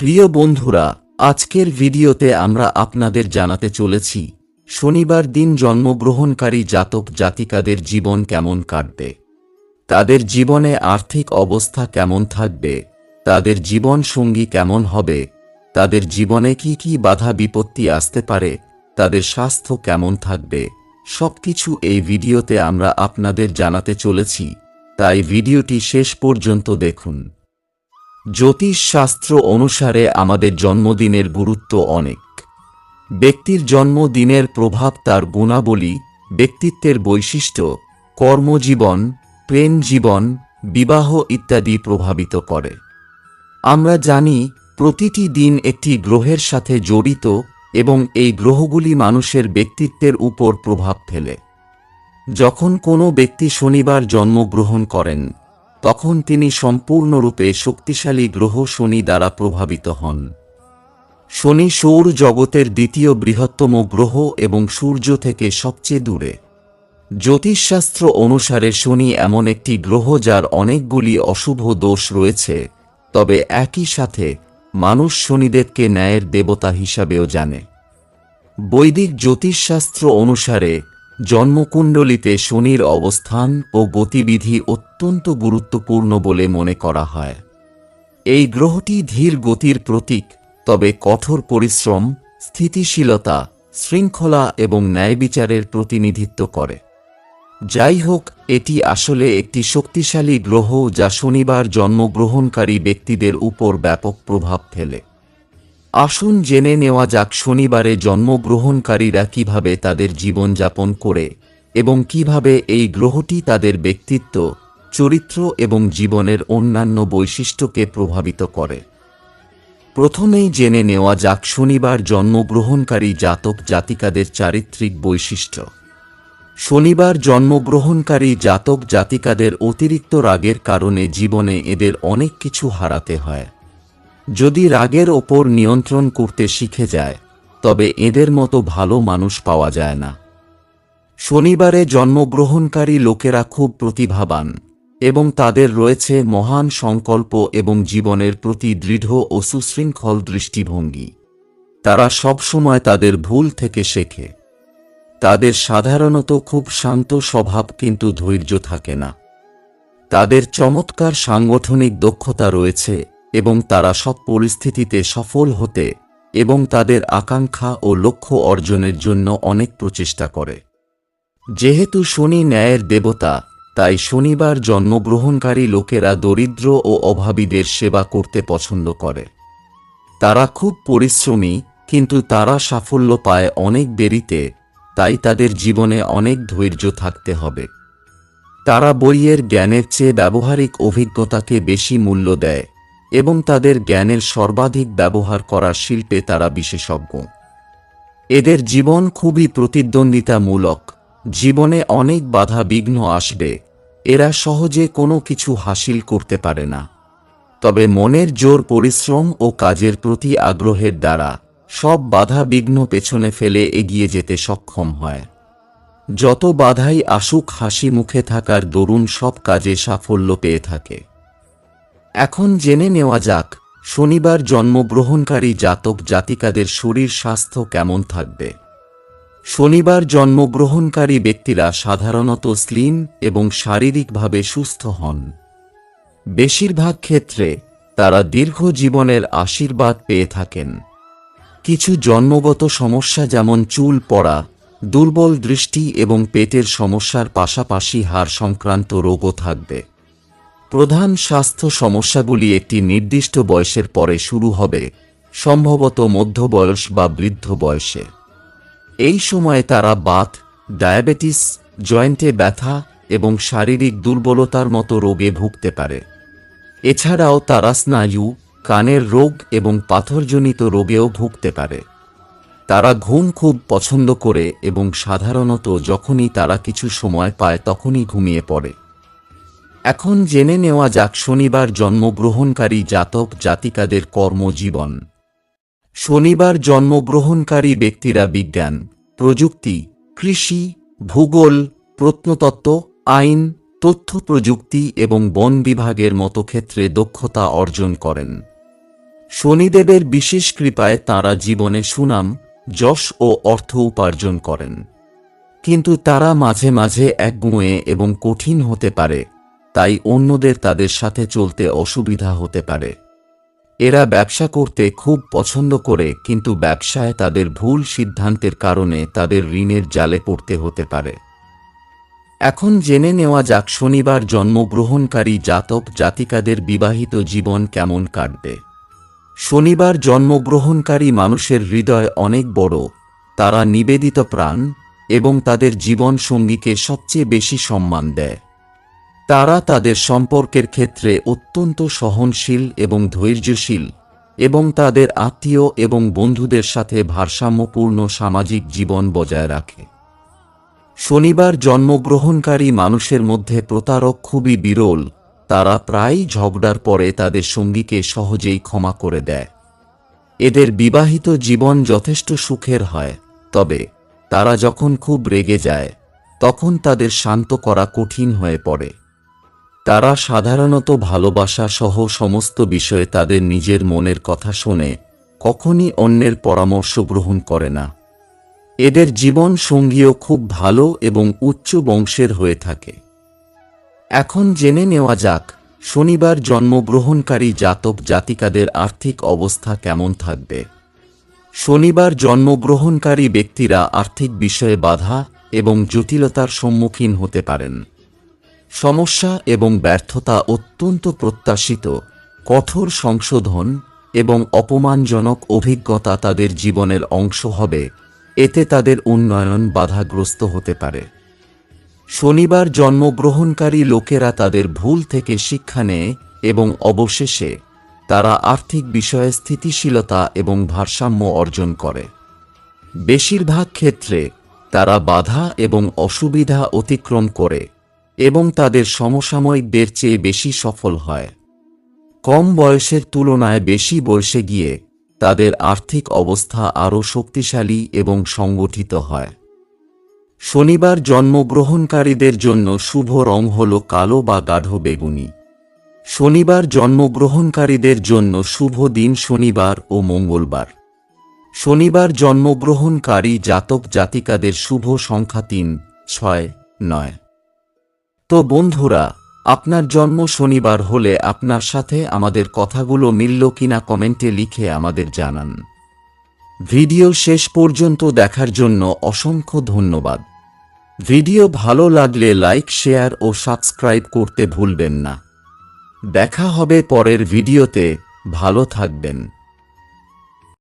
প্রিয় বন্ধুরা, আজকের ভিডিওতে আমরা আপনাদের জানাতে চলেছি, শনিবার দিন জন্মগ্রহণকারী জাতক জাতিকাদের জীবন কেমন কাটবে? তাদের জীবনে আর্থিক অবস্থা কেমন থাকবে? তাদের জীবন সঙ্গী কেমন হবে? তাদের জীবনে কি কি বাধা বিপত্তি আসতে পারে? তাদের স্বাস্থ্য কেমন থাকবে? সবকিছু এই ভিডিওতে আমরা আপনাদের জানাতে চলেছি, তাই ভিডিওটি শেষ পর্যন্ত দেখুন। জ্যোতিষ শাস্ত্র অনুসারে আমাদের জন্মদিনের গুরুত্ব অনেক। ব্যক্তির জন্মদিনের প্রভাব তার গুণাবলী, ব্যক্তিত্বের বৈশিষ্ট্য, কর্মজীবন, প্রেম জীবন, বিবাহ ইত্যাদি প্রভাবিত করে। আমরা জানি, প্রতিটি দিন একটি গ্রহের সাথে জড়িত এবং এই গ্রহগুলি মানুষের ব্যক্তিত্বের উপর প্রভাব ফেলে। যখন কোনো ব্যক্তি শনিবার জন্মগ্রহণ করেন তখন তিনি সম্পূর্ণরূপে শক্তিশালী গ্রহ শনি দ্বারা প্রভাবিত হন। শনি সৌর জগতের দ্বিতীয় বৃহত্তম গ্রহ এবং সূর্য থেকে সবচেয়ে দূরে। জ্যোতিষশাস্ত্র অনুসারে শনি এমন একটি গ্রহ যার অনেকগুলি অশুভ দোষ রয়েছে, তবে একই সাথে মানুষ শনিদেবকে ন্যায়ের দেবতা হিসাবেও জানে। বৈদিক জ্যোতিষশাস্ত্র অনুসারে জন্মকুণ্ডলিতে শনির অবস্থান ও গতিবিধি অত্যন্ত গুরুত্বপূর্ণ বলে মনে করা হয়। এই গ্রহটি ধীর গতির প্রতীক, তবে কঠোর পরিশ্রম, স্থিতিশীলতা, শৃঙ্খলা এবং ন্যায়বিচারের প্রতিনিধিত্ব করে। যাই হোক, এটি আসলে একটি শক্তিশালী গ্রহ যা শনিবার জন্মগ্রহণকারী ব্যক্তিদের উপর ব্যাপক প্রভাব ফেলে। আসুন জেনে নেওয়া যাক শনিবারে জন্মগ্রহণকারীরা কীভাবে তাদের জীবনযাপন করে এবং কীভাবে এই গ্রহটি তাদের ব্যক্তিত্ব চরিত্র এবং জীবনের অন্যান্য বৈশিষ্ট্যকে প্রভাবিত করে। প্রথমেই জেনে নেওয়া যাক শনিবার জন্মগ্রহণকারী জাতক জাতিকাদের চারিত্রিক বৈশিষ্ট্য। শনিবার জন্মগ্রহণকারী জাতক জাতিকাদের অতিরিক্ত রাগের কারণে জীবনে এদের অনেক কিছু হারাতে হয়। যদি রাগের ওপর নিয়ন্ত্রণ করতে শিখে যায়, তবে এদের মতো ভালো মানুষ পাওয়া যায় না। শনিবারে জন্মগ্রহণকারী লোকেরা খুব প্রতিভাবান। এবং তাদের রয়েছে মহান সংকল্প এবং জীবনের প্রতি দৃঢ় ও সুশৃঙ্খল দৃষ্টিভঙ্গি। তারা সবসময় তাদের ভুল থেকে শেখে। তাদের সাধারণত খুব শান্ত স্বভাব কিন্তু ধৈর্য থাকে না। তাদের চমৎকার সাংগঠনিক দক্ষতা রয়েছে এবং তারা সব পরিস্থিতিতে সফল হতে এবং তাদের আকাঙ্ক্ষা ও লক্ষ্য অর্জনের জন্য অনেক প্রচেষ্টা করে। যেহেতু শনি ন্যায়ের দেবতা তাই শনিবার জন্মগ্রহণকারী লোকেরা দরিদ্র ও অভাবীদের সেবা করতে পছন্দ করে। তারা খুব পরিশ্রমী, কিন্তু তারা সাফল্য পায় অনেক দেরিতে, তাই তাদের জীবনে অনেক ধৈর্য থাকতে হবে। তারা বইয়ের জ্ঞানের চেয়ে ব্যবহারিক অভিজ্ঞতাকে বেশি মূল্য দেয় এবং তাদের জ্ঞানের সর্বাধিক ব্যবহার করার শিল্পে তারা বিশেষজ্ঞ। এদের জীবন খুবই প্রতিদ্বন্দ্বিতামূলক, জীবনে অনেক বাধা বিঘ্ন আসবে। এরা সহজে কোনো কিছু হাসিল করতে পারে না। তবে মনের জোর পরিশ্রম ও কাজের প্রতি আগ্রহের দ্বারা সব বাধা বিঘ্ন পেছনে ফেলে এগিয়ে যেতে সক্ষম হয়। যত বাধাই আসুক হাসি মুখে থাকার দরুন সব কাজে সাফল্য পেয়ে থাকে। এখন জেনে নেওয়া যাক, শনিবার জন্মগ্রহণকারী জাতক জাতিকাদের শরীর স্বাস্থ্য কেমন থাকবে। শনিবার জন্মগ্রহণকারী ব্যক্তিরা সাধারণত স্লিম এবং শারীরিকভাবে সুস্থ হন। বেশিরভাগ ক্ষেত্রে তারা দীর্ঘ জীবনের আশীর্বাদ পেয়ে থাকেন। কিছু জন্মগত সমস্যা যেমন চুল পড়া, দুর্বল দৃষ্টি এবং পেটের সমস্যার পাশাপাশি হাড় সংক্রান্ত রোগও থাকবে। প্রধান স্বাস্থ্য সমস্যাগুলি একটি নির্দিষ্ট বয়সের পরে শুরু হবে, সম্ভবত মধ্য বয়স বা বৃদ্ধ বয়সে। এই সময়ে তারা বাত, ডায়াবেটিস, জয়েন্টে ব্যথা এবং শারীরিক দুর্বলতার মতো রোগে ভুগতে পারে। এছাড়াও তারা স্নায়ু, কানের রোগ এবং পাথরজনিত রোগেও ভুগতে পারে। তারা ঘুম খুব পছন্দ করে এবং সাধারণত যখনই তারা কিছু সময় পায় তখনই ঘুমিয়ে পড়ে। এখন জেনে নেওয়া যাক শনিবার জন্মগ্রহণকারী জাতক জাতিকাদের কর্মজীবন। শনিবার জন্মগ্রহণকারী ব্যক্তিরা বিজ্ঞান, প্রযুক্তি, কৃষি, ভূগোল, প্রত্নতত্ত্ব, আইন, তথ্য প্রযুক্তি এবং বন বিভাগের মতো ক্ষেত্রে দক্ষতা অর্জন করেন। শনিদেবের বিশেষ কৃপায় তারা জীবনে সুনাম, যশ ও অর্থ উপার্জন করেন। কিন্তু তারা মাঝে মাঝে একগুঁয়ে এবং কঠিন হতে পারে, তাই অন্যদের তাদের সাথে চলতে অসুবিধা হতে পারে। এরা ব্যবসা করতে খুব পছন্দ করে, কিন্তু ব্যবসায় তাদের ভুল সিদ্ধান্তের কারণে তাদের ঋণের জালে পড়তে হতে পারে। এখন জেনে নেওয়া যাক শনিবার জন্মগ্রহণকারী জাতক জাতিকাদের বিবাহিত জীবন কেমন কাটবে। শনিবার জন্মগ্রহণকারী মানুষের হৃদয় অনেক বড়, তারা নিবেদিত প্রাণ এবং তাদের জীবন সঙ্গীকে সবচেয়ে বেশি সম্মান দেয়। তারা তাদের সম্পর্কের ক্ষেত্রে অত্যন্ত সহনশীল এবং ধৈর্যশীল এবং তাদের আত্মীয় এবং বন্ধুদের সাথে ভারসাম্যপূর্ণ সামাজিক জীবন বজায় রাখে। শনিবার জন্মগ্রহণকারী মানুষের মধ্যে প্রতারক খুবই বিরল, তারা প্রায়ই ঝগড়ার পরে তাদের সঙ্গীকে সহজেই ক্ষমা করে দেয়। এদের বিবাহিত জীবন যথেষ্ট সুখের হয়, তবে তারা যখন খুব রেগে যায়, তখন তাদের শান্ত করা কঠিন হয়ে পড়ে। তারা সাধারণত ভালোবাসা সহ সমস্ত বিষয়ে তাদের নিজের মনের কথা শোনে, কখনই অন্যের পরামর্শ গ্রহণ করে না। এদের জীবন সঙ্গীও খুব ভালো এবং উচ্চ বংশের হয়ে থাকে। এখন জেনে নেওয়া যাক, শনিবার জন্মগ্রহণকারী জাতক জাতিকাদের আর্থিক অবস্থা কেমন থাকবে। শনিবার জন্মগ্রহণকারী ব্যক্তিরা আর্থিক বিষয়ে বাধা এবং জটিলতার সম্মুখীন হতে পারেন। সমস্যা এবং ব্যর্থতা অত্যন্ত প্রত্যাশিত, কঠোর সংশোধন এবং অপমানজনক অভিজ্ঞতা তাদের জীবনের অংশ হবে। এতে তাদের উন্নয়ন বাধাগ্রস্ত হতে পারে। শনিবার জন্মগ্রহণকারী লোকেরা তাদের ভুল থেকে শিক্ষা নেয় এবং অবশেষে তারা আর্থিক বিষয়ে স্থিতিশীলতা এবং ভারসাম্য অর্জন করে। বেশিরভাগ ক্ষেত্রে তারা বাধা এবং অসুবিধা অতিক্রম করে। এবং তাদের সমসাময়িকদের চেয়ে বেশি সফল হয়। কম বয়সের তুলনায় বেশি বয়সে গিয়ে তাদের আর্থিক অবস্থা আরও শক্তিশালী এবং সংগঠিত হয়। শনিবার জন্মগ্রহণকারীদের জন্য শুভ রং হল কালো বা গাঢ় বেগুনি। শনিবার জন্মগ্রহণকারীদের জন্য শুভ দিন শনিবার ও মঙ্গলবার। শনিবার জন্মগ্রহণকারী জাতক জাতিকাদের শুভ সংখ্যা তিন, ছয়, নয়। তো বন্ধুরা, আপনার জন্ম শনিবার হলে আপনার সাথে আমাদের কথাগুলো মিলল কিনা কমেন্টে লিখে আমাদের জানান। ভিডিও শেষ পর্যন্ত দেখার জন্য অসংখ্য ধন্যবাদ। ভিডিও ভালো লাগলে লাইক, শেয়ার ও সাবস্ক্রাইব করতে ভুলবেন না। দেখা হবে পরের ভিডিওতে। ভালো থাকবেন।